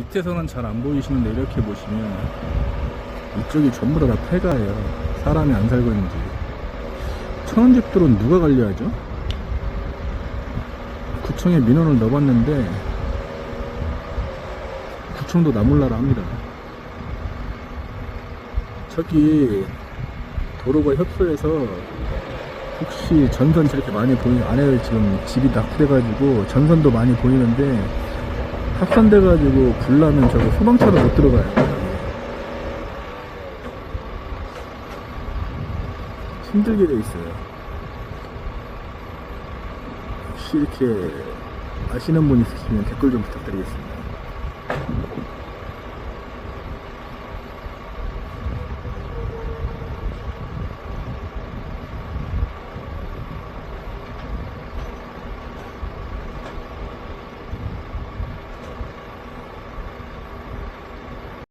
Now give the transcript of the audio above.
밑에서는 잘 안 보이시는데 이렇게 보시면 이쪽이 전부 다, 다 폐가예요. 사람이 안 살고 있는지. 천원집들은 누가 관리하죠? 구청에 민원을 넣어봤는데 구청도 나몰라라 합니다. 저기 도로가 협소해서 혹시 전선 저렇게 많이 보이 안에 지금 집이 낙후돼가지고 전선도 많이 보이는데 합선돼가지고 불나면 저거 소방차도 못 들어가요. 힘들게 돼 있어요. 혹시 이렇게 아시는 분 있으시면 댓글 좀 부탁드리겠습니다.